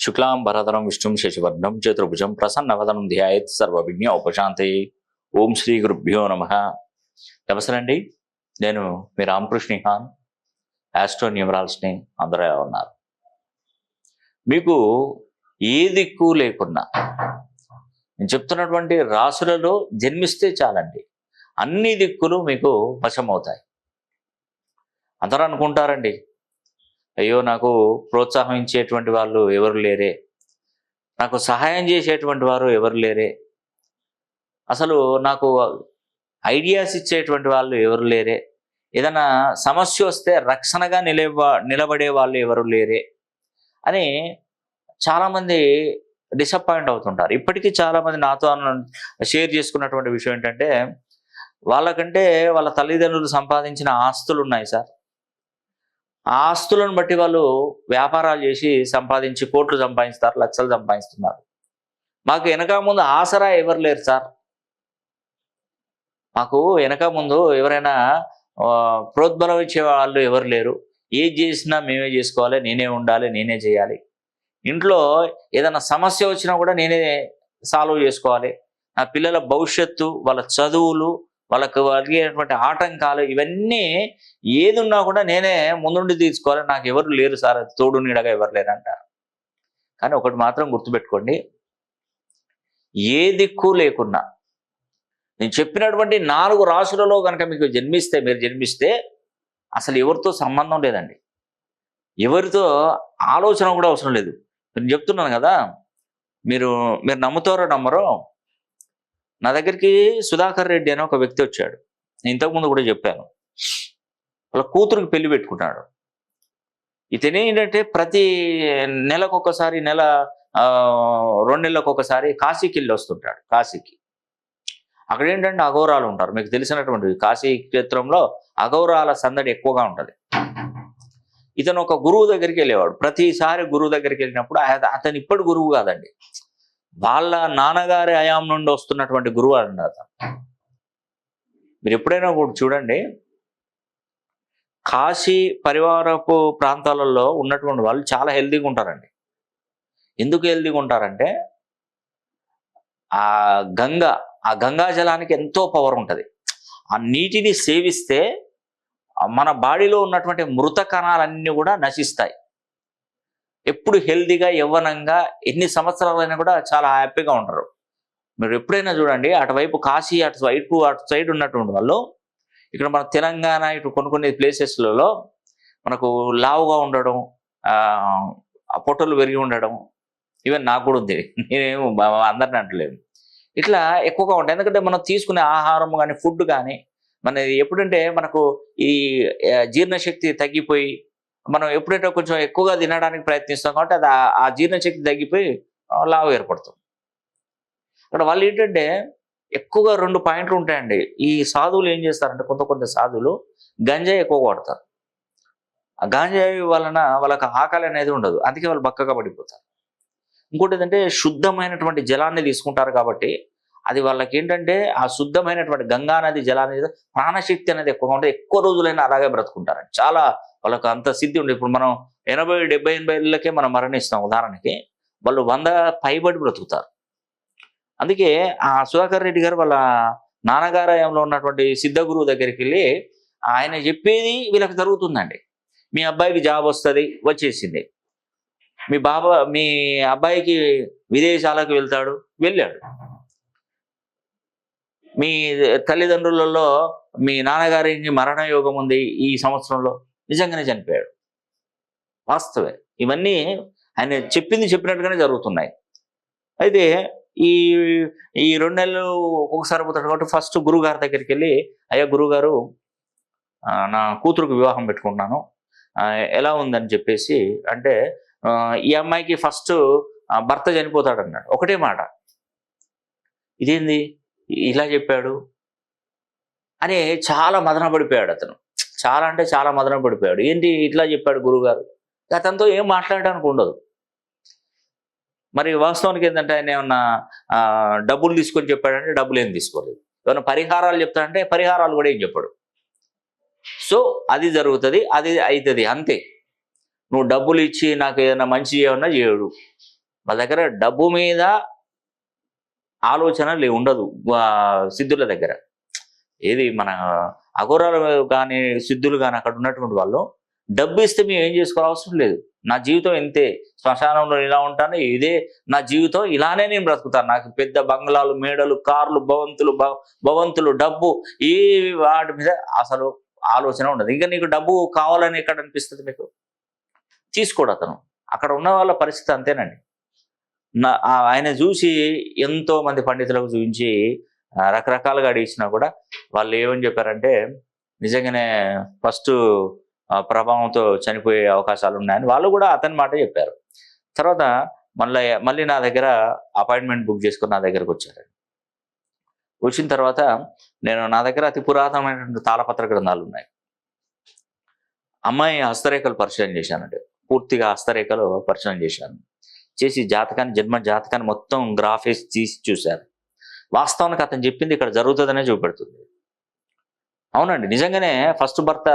శుక్లాం భరధరం విష్ణుం శశివర్ణం చతుర్భుజం ప్రసన్నవదనం ధ్యాయత్ సర్వవిజ్ఞ ఉపశాంతి. ఓం శ్రీ గురుభ్యో నమ. నమస్తే అండి నేను మీ రామకృష్ణ ఖాన్ ఆస్ట్రో న్యూమరాల్స్ని అందరూ ఉన్నారు? మీకు ఏ దిక్కు లేకున్నా నేను చెప్తున్నటువంటి రాసులలో జన్మిస్తే చాలండి. అన్ని దిక్కులు మీకు వశమవుతాయి. అందరూ అనుకుంటారండి అయ్యో నాకు ప్రోత్సాహించేటువంటి వాళ్ళు ఎవరు లేరే. నాకు సహాయం చేసేటువంటి వారు ఎవరు లేరే. అసలు నాకు ఐడియాస్ ఇచ్చేటువంటి వాళ్ళు ఎవరు లేరే. ఏదైనా సమస్య వస్తే రక్షణగా నిలవ నిలబడే వాళ్ళు ఎవరు లేరే అని చాలామంది డిసప్పాయింట్ అవుతుంటారు. ఇప్పటికీ చాలామంది నాతో షేర్ చేసుకున్నటువంటి విషయం ఏంటంటే వాళ్ళకంటే వాళ్ళ తల్లిదండ్రులు సంపాదించిన ఆస్తులు ఉన్నాయి సార్. ఆ ఆస్తులను బట్టి వాళ్ళు వ్యాపారాలు చేసి సంపాదించి కోట్లు సంపాదిస్తారు లక్షలు సంపాదిస్తున్నారు. మాకు వెనక ముందు ఆసరా ఎవరు లేరు సార్. మాకు వెనక ముందు ఎవరైనా ప్రోద్బలం ఇచ్చే వాళ్ళు ఎవరు లేరు. ఏది చేసినా మేమే చేసుకోవాలి నేనే ఉండాలి నేనే చేయాలి. ఇంట్లో ఏదైనా సమస్య వచ్చినా కూడా నేనే సాల్వ్ చేసుకోవాలి. నా పిల్లల భవిష్యత్తు వాళ్ళ చదువులు వాళ్ళకు కలిగేటువంటి ఆటంకాలు ఇవన్నీ ఏది ఉన్నా కూడా నేనే ముందుండి తీసుకోవాలి. నాకు ఎవరు లేరు సార్. తోడు నీడగా ఎవరు లేరంటారు కానీ ఒకటి మాత్రం గుర్తుపెట్టుకోండి. ఏ దిక్కు లేకున్నా నేను చెప్పినటువంటి నాలుగు రాశులలో కనుక మీకు జన్మిస్తే మీరు జన్మిస్తే అసలు ఎవరితో సంబంధం లేదండి. ఎవరితో ఆలోచన కూడా అవసరం లేదు. నేను చెప్తున్నాను కదా మీరు మీరు నమ్ముతారో నమ్మరో నా దగ్గరికి సుధాకర్ రెడ్డి అని ఒక వ్యక్తి వచ్చాడు. నేను ఇంతకుముందు కూడా చెప్పాను. వాళ్ళ కూతురికి పెళ్ళి పెట్టుకున్నాడు ఇతనే ఏంటంటే ప్రతి నెలకు ఒకసారి నెల ఆ, రెండు నెలలకు ఒకసారి కాశీకి వెళ్ళి వస్తుంటాడు కాశీకి. అక్కడ ఏంటంటే అఘోరాలు ఉంటారు. మీకు తెలిసినటువంటి కాశీ క్షేత్రంలో అఘోరాల సందడి ఎక్కువగా ఉంటుంది. ఇతను ఒక గురువు దగ్గరికి వెళ్ళేవాడు. ప్రతిసారి గురువు దగ్గరికి వెళ్ళినప్పుడు అతను ఇప్పటి గురువు కాదండి. వాళ్ళ నాన్నగారి అయాం నుండి వస్తున్నటువంటి గురువు అండి మీరు ఎప్పుడైనా కూడా చూడండి కాశీ పరివారపు ప్రాంతాలలో ఉన్నటువంటి వాళ్ళు చాలా హెల్తీగా ఉంటారండి. ఎందుకు హెల్తీగా ఉంటారంటే ఆ గంగ ఆ గంగా జలానికి ఎంతో పవర్ ఉంటుంది. ఆ నీటిని సేవిస్తే మన బాడీలో ఉన్నటువంటి మృత కణాలన్నీ కూడా నశిస్తాయి. ఎప్పుడు హెల్తీగా యవ్వనంగా ఎన్ని సంవత్సరాలైనా కూడా చాలా హ్యాపీగా ఉంటారు. మీరు ఎప్పుడైనా చూడండి అటువైపు కాశీ అటు వైపు అటు సైడ్ ఉన్నటువంటి వాళ్ళు ఇక్కడ మన తెలంగాణ ఇటు కొన్ని కొన్ని ప్లేసెస్లలో మనకు లావుగా ఉండడం ఆ పొట్టలు పెరిగి ఉండడం ఈవెన్ నాకు కూడా ఉంది. నేనేమో అందరిని అంటలేదు. ఇట్లా ఎక్కువగా ఉంటాయి. ఎందుకంటే మనం తీసుకునే ఆహారం కానీ ఫుడ్ కానీ మన ఎప్పుడంటే మనకు ఈ జీర్ణశక్తి తగ్గిపోయి మనం ఎప్పుడైతే కొంచెం ఎక్కువగా తినడానికి ప్రయత్నిస్తాం కాబట్టి అది ఆ- జీర్ణశక్తి తగ్గిపోయి లావు ఏర్పడుతుంది. అక్కడ వాళ్ళు ఏంటంటే ఎక్కువగా రెండు పాయింట్లు ఉంటాయండి. ఈ సాధువులు ఏం చేస్తారంటే కొంత కొంత సాధువులు గంజాయి ఎక్కువ కొడతారు ఆ గంజాయి వలన వాళ్ళకి ఆకలి అనేది ఉండదు. అందుకే వాళ్ళు బక్కగా పడిపోతారు. ఇంకోటి ఏంటంటే శుద్ధమైనటువంటి జలాన్ని తీసుకుంటారు కాబట్టి అది వాళ్ళకి ఏంటంటే ఆ శుద్ధమైనటువంటి గంగా నది జలాన్ని ప్రాణశక్తి అనేది ఎక్కువగా ఉంటుంది ఎక్కువ రోజులైనా అలాగే బ్రతుకుంటారు చాలా వాళ్ళకు అంత సిద్ధి ఉండే ఇప్పుడు మనం ఎనభై డెబ్బై ఎనభై ఏళ్ళకే మనం మరణిస్తాం. ఉదాహరణకి వాళ్ళు వంద పైబడి బ్రతుకుతారు. అందుకే ఆ సుధాకర్ రెడ్డి గారు వాళ్ళ నాన్నగారాయంలో ఉన్నటువంటి సిద్ధ గురువు దగ్గరికి వెళ్ళి ఆయన చెప్పేది వీళ్ళకి జరుగుతుందండి. మీ అబ్బాయికి జాబ్ వస్తుంది వచ్చేసింది. మీ బాబా మీ అబ్బాయికి విదేశాలకు వెళ్తాడు వెళ్ళాడు. మీ తల్లిదండ్రులలో మీ నాన్నగారికి మరణ యోగం ఉంది ఈ సంవత్సరంలో నిజంగానే చనిపోయాడు. వాస్తవే ఇవన్నీ ఆయన చెప్పింది చెప్పినట్టుగానే జరుగుతున్నాయి. అయితే ఈ ఈ రెండు నెలలు ఒకసారి పోతాడు కాబట్టి ఫస్ట్ గురువు గారి దగ్గరికి వెళ్ళి అయ్యా గురుగారు నా కూతురుకు వివాహం పెట్టుకుంటున్నాను. ఎలా ఉందని చెప్పేసి అంటే ఈ అమ్మాయికి ఫస్ట్ భర్త చనిపోతాడు అన్నాడు ఒకటే మాట. ఇదేంది? ఇలా చెప్పాడు. అని చాలా మదన పడిపోయాడు అతను. చాలా అంటే చాలా మదన పడిపోయాడు. ఏంటి ఇట్లా చెప్పాడు గురుగారు? అతనితో ఏం మాట్లాడడానికి ఉండదు. మరి వాస్తవానికి ఏంటంటే ఆయన ఏమన్నా డబ్బులు తీసుకొని చెప్పాడంటే డబ్బులు ఏం తీసుకోలేదు. ఏమైనా పరిహారాలు చెప్తాడంటే పరిహారాలు కూడా ఏం చెప్పాడు. సో అది జరుగుతుంది అది అవుతుంది అంతే. నువ్వు డబ్బులు ఇచ్చి నాకు ఏదైనా మంచి ఏమన్నా చేయడు. మా దగ్గర డబ్బు మీద ఆలోచన లే ఉండదు. సిద్ధుల దగ్గర. ఏది మన అఘోరాలు కానీ సిద్ధులు కానీ అక్కడ ఉన్నటువంటి వాళ్ళు డబ్బు ఇస్తే మేము ఏం చేసుకోవాల్సిన అవసరం లేదు. నా జీవితం ఇంతే. శ్మశానంలో ఇలా ఉంటాను ఇదే నా జీవితం ఇలానే నేను బ్రతుకుతాను. నాకు పెద్ద బంగ్లాలు మేడలు కార్లు భవంతులు భవ- భవంతులు డబ్బు ఈ వాటి మీద అసలు ఆలోచన ఉండదు. ఇంకా నీకు డబ్బు కావాలని ఎక్కడ అనిపిస్తుంది మీకు? తీసుకోడు అతను. అక్కడ ఉన్న వాళ్ళ పరిస్థితి అంతేనండి. ఆయన చూసి ఎంతో మంది పండితులకు చూపించి రకరకాలుగా అడిగినా కూడా వాళ్ళు ఏమని చెప్పారంటే నిజంగానే ఫస్ట్ ప్రభావంతో చనిపోయే అవకాశాలు ఉన్నాయని వాళ్ళు కూడా అతని మాట చెప్పారు. తర్వాత మళ్ళీ మళ్ళీ నా దగ్గర అపాయింట్మెంట్ బుక్ చేసుకుని నా దగ్గరకు వచ్చారు. వచ్చిన తర్వాత నేను నా దగ్గర అతి పురాతనమైనటువంటి తాళపత్ర గ్రంథాలు ఉన్నాయి. అమ్మాయి హస్తరేఖలు పరిశీలన చేశానండి. పూర్తిగా హస్తరేఖలు పరిశీలన చేశాను. చేసి జాతకాన్ని జన్మ జాతకాన్ని మొత్తం గ్రాఫేస్ తీసి చూశారు. వాస్తవానికి అతను చెప్పింది ఇక్కడ జరుగుతుందనే చూపెడుతుంది. అవునండి నిజంగానే ఫస్ట్ భర్త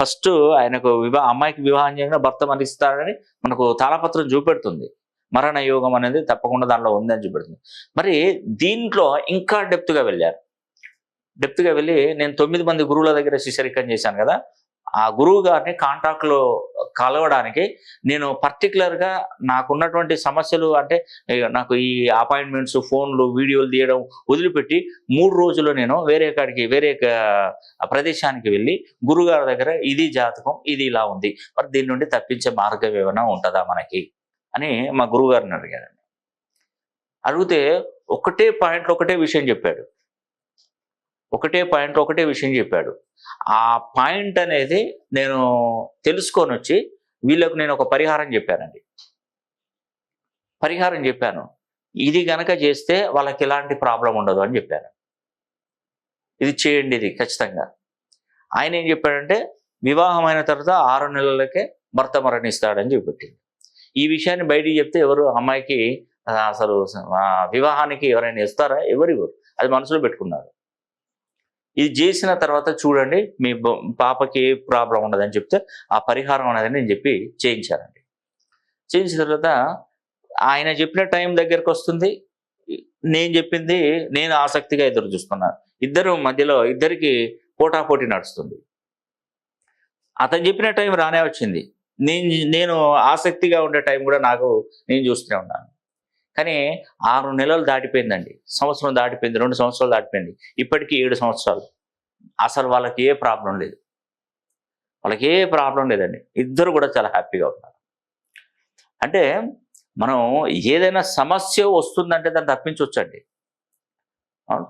ఫస్ట్ ఆయనకు వివాహ అమ్మాయికి వివాహం చేయకుండా భర్త మరణిస్తాడని మనకు తాళపత్రం చూపెడుతుంది. మరణ యోగం అనేది తప్పకుండా దానిలో ఉందని చూపెడుతుంది. మరి దీంట్లో ఇంకా డెప్త్గా వెళ్ళారు. డెప్త్గా వెళ్ళి నేను తొమ్మిది మంది గురువుల దగ్గర శిశరికం చేశాను కదా ఆ గురువు గారిని కాంటాక్ట్లో కలవడానికి నేను పర్టికులర్గా నాకున్నటువంటి సమస్యలు అంటే నాకు ఈ అపాయింట్మెంట్స్ ఫోన్లు వీడియోలు తీయడం వదిలిపెట్టి మూడు రోజులు నేను వేరే కాడికి వేరే ప్రదేశానికి వెళ్ళి గురుగారి దగ్గర ఇది జాతకం ఇది ఇలా ఉంది. మరి దీని నుండి తప్పించే మార్గం ఏమైనా ఉంటుందా మనకి? అని మా గురువుగారిని అడిగారండి. అడిగితే ఒకటే పాయింట్లో ఒకటే విషయం చెప్పాడు. ఒకటే పాయింట్ ఒకటే విషయం చెప్పాడు. ఆ పాయింట్ అనేది నేను తెలుసుకొని వచ్చి వీళ్ళకు నేను ఒక పరిహారం చెప్పానండి. పరిహారం చెప్పాను. ఇది గనక చేస్తే వాళ్ళకి ఎలాంటి ప్రాబ్లం ఉండదు అని చెప్పాను. ఇది చేయండి ఇది ఖచ్చితంగా. ఆయన ఏం చెప్పాడంటే వివాహమైన తర్వాత ఆరు నెలలకే భర్త మరణిస్తాడని చెప్పి ఈ విషయాన్ని బయటికి చెప్తే ఎవరు అమ్మాయికి అసలు వివాహానికి ఎవరైనా ఇస్తారా? ఎవరు ఇవ్వరు. అది మనసులో పెట్టుకున్నారు. ఇది చేసిన తర్వాత చూడండి మీ పాపకి ఏ ప్రాబ్లం ఉండదని చెప్తే ఆ పరిహారం అనేది నేను చెప్పి చేయించానండి. చేయించిన తర్వాత ఆయన చెప్పిన టైం దగ్గరకు వస్తుంది. నేను చెప్పింది నేను ఆసక్తిగా ఎదురు చూస్తున్నాను ఇద్దరు మధ్యలో ఇద్దరికి పోటాపోటీ నడుస్తుంది. అతను చెప్పిన టైం రానే వచ్చింది. నేను నేను ఆసక్తిగా ఉండే టైం కూడా నాకు నేను చూస్తూనే ఉన్నాను. కానీ ఆరు నెలలు దాటిపోయిందండి. సంవత్సరం దాటిపోయింది రెండు సంవత్సరాలు దాటిపోయింది. ఇప్పటికీ ఏడు సంవత్సరాలు. అసలు వాళ్ళకి ఏ ప్రాబ్లం లేదు. వాళ్ళకి ఏ ప్రాబ్లం లేదండి. ఇద్దరు కూడా చాలా హ్యాపీగా ఉన్నారు. అంటే మనం ఏదైనా సమస్య వస్తుందంటే దాన్ని తప్పించవచ్చండి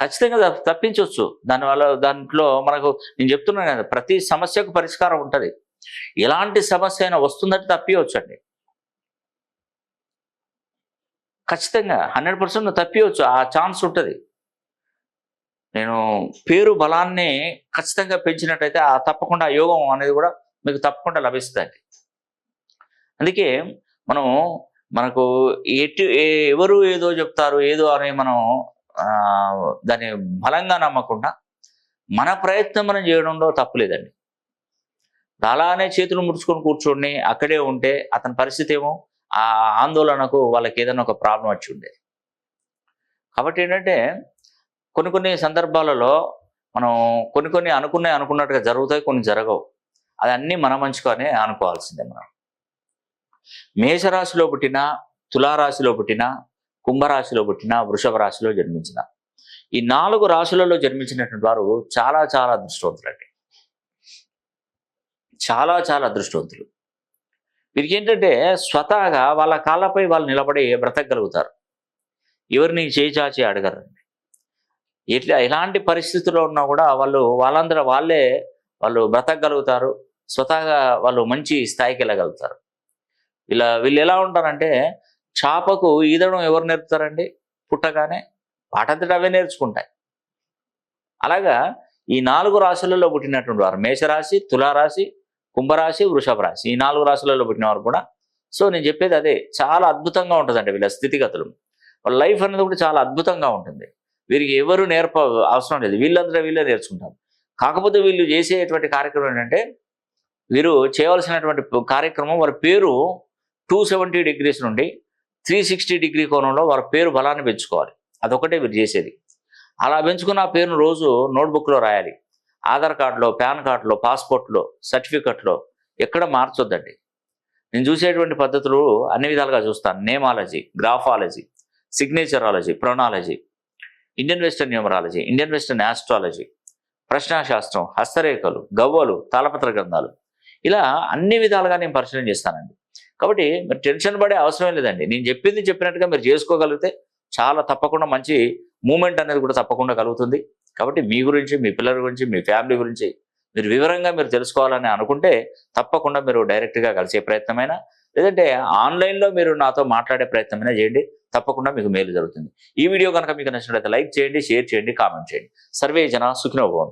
ఖచ్చితంగా తప్పించవచ్చు దానివల్ల దాంట్లో మనకు నేను చెప్తున్నాను కదా ప్రతి సమస్యకు పరిష్కారం ఉంటుంది. ఎలాంటి సమస్య అయినా వస్తుందంటే తప్పియవచ్చండి ఖచ్చితంగా హండ్రెడ్ పర్సెంట్ తప్పివచ్చు ఆ ఛాన్స్ ఉంటుంది. నేను పేరు బలాన్ని ఖచ్చితంగా పెంచినట్టయితే ఆ తప్పకుండా ఆ యోగం అనేది కూడా మీకు తప్పకుండా లభిస్తుంది. అందుకే మనం మనకు ఎటు ఏ- ఎవరు ఏదో చెప్తారు ఏదో అని మనం దాన్ని బలంగా నమ్మకుండా మన ప్రయత్నం మనం చేయడంలో తప్పులేదండి అలానే చేతులు ముడుచుకొని కూర్చోండి అక్కడే ఉంటే అతని పరిస్థితి ఏమో ఆ ఆందోళనకు వాళ్ళకి ఏదైనా ఒక ప్రాబ్లం వచ్చి ఉండేది. కాబట్టి ఏంటంటే కొన్ని కొన్ని సందర్భాలలో మనం కొన్ని కొన్ని అనుకున్నాయి అనుకున్నట్టుగా జరుగుతాయి కొన్ని జరగవు. అది అన్నీ మన మంచుకొని అనుకోవాల్సిందే మనం. మేషరాశిలో పుట్టిన తులారాశిలో పుట్టిన కుంభరాశిలో పుట్టిన వృషభ రాశిలో జన్మించిన. ఈ నాలుగు రాశులలో జన్మించినటువంటి వారు చాలా చాలా అదృష్టవంతులండి. చాలా చాలా అదృష్టవంతులు. వీరికి ఏంటంటే స్వతహాగా వాళ్ళ కాళ్ళపై వాళ్ళు నిలబడి బ్రతకగలుగుతారు. ఎవరిని చేచాచి అడగరండి. ఎట్లా ఎలాంటి పరిస్థితుల్లో ఉన్నా కూడా వాళ్ళు వాళ్ళందరూ వాళ్ళే వాళ్ళు బ్రతకగలుగుతారు. స్వతహాగా వాళ్ళు మంచి స్థాయికి వెళ్ళగలుగుతారు. ఇలా వీళ్ళు ఎలా ఉంటారంటే చాపకు ఈదడం ఎవరు నేర్పుతారండి? పుట్టగానే వాటంతట అవే నేర్చుకుంటాయి. అలాగా ఈ నాలుగు రాశులలో పుట్టినటువంటి వారు మేషరాశి తులారాశి కుంభరాశి వృషభ రాశి. ఈ నాలుగు రాశులలో పుట్టిన వారు కూడా. సో నేను చెప్పేది అదే. చాలా అద్భుతంగా ఉంటుందండి వీళ్ళ స్థితిగతులు. వాళ్ళ లైఫ్ అనేది కూడా చాలా అద్భుతంగా ఉంటుంది. వీరికి ఎవరు నేర్ప అవసరం లేదు. వీళ్ళందరూ వీళ్ళే నేర్చుకుంటారు. కాకపోతే వీళ్ళు చేసేటువంటి కార్యక్రమం ఏంటంటే వీరు చేయవలసినటువంటి కార్యక్రమం వారి పేరు టూ సెవెంటీ డిగ్రీస్ నుండి త్రీ సిక్స్టీ డిగ్రీ కోణంలో వారి పేరు బలాన్ని పెంచుకోవాలి. అదొకటే వీరు చేసేది. అలా పెంచుకున్న ఆ పేరును రోజు నోట్బుక్లో రాయాలి. ఆధార్ కార్డులో పాన్ కార్డులో పాస్పోర్ట్లో సర్టిఫికెట్లో ఎక్కడ మార్చొద్దండి? నేను చూసేటువంటి పద్ధతులు అన్ని విధాలుగా చూస్తాను. Nameology graphology signatureology pronology Indian western numerology Indian western astrology ప్రశ్నాశాస్త్రం హస్తరేఖలు గవ్వలు తాళపత్ర గ్రంథాలు. ఇలా అన్ని విధాలుగా నేను పరిశీలన చేస్తానండి. కాబట్టి మీరు టెన్షన్ పడే అవసరం లేదండి. నేను చెప్పింది చెప్పినట్టుగా మీరు చేసుకోగలిగితే చాలా తప్పకుండా మంచి మూమెంట్ అనేది కూడా తప్పకుండా కలుగుతుంది. కాబట్టి మీ గురించి మీ పిల్లల గురించి మీ ఫ్యామిలీ గురించి మీరు వివరంగా మీరు తెలుసుకోవాలని అనుకుంటే తప్పకుండా మీరు డైరెక్ట్గా కలిసే ప్రయత్నమైనా లేదంటే ఆన్లైన్లో మీరు నాతో మాట్లాడే ప్రయత్నమైనా చేయండి. తప్పకుండా మీకు మేలు జరుగుతుంది. ఈ వీడియో కనుక మీకు నచ్చినట్లయితే లైక్ చేయండి షేర్ చేయండి కామెంట్ చేయండి. సర్వే జన సుఖినోభవం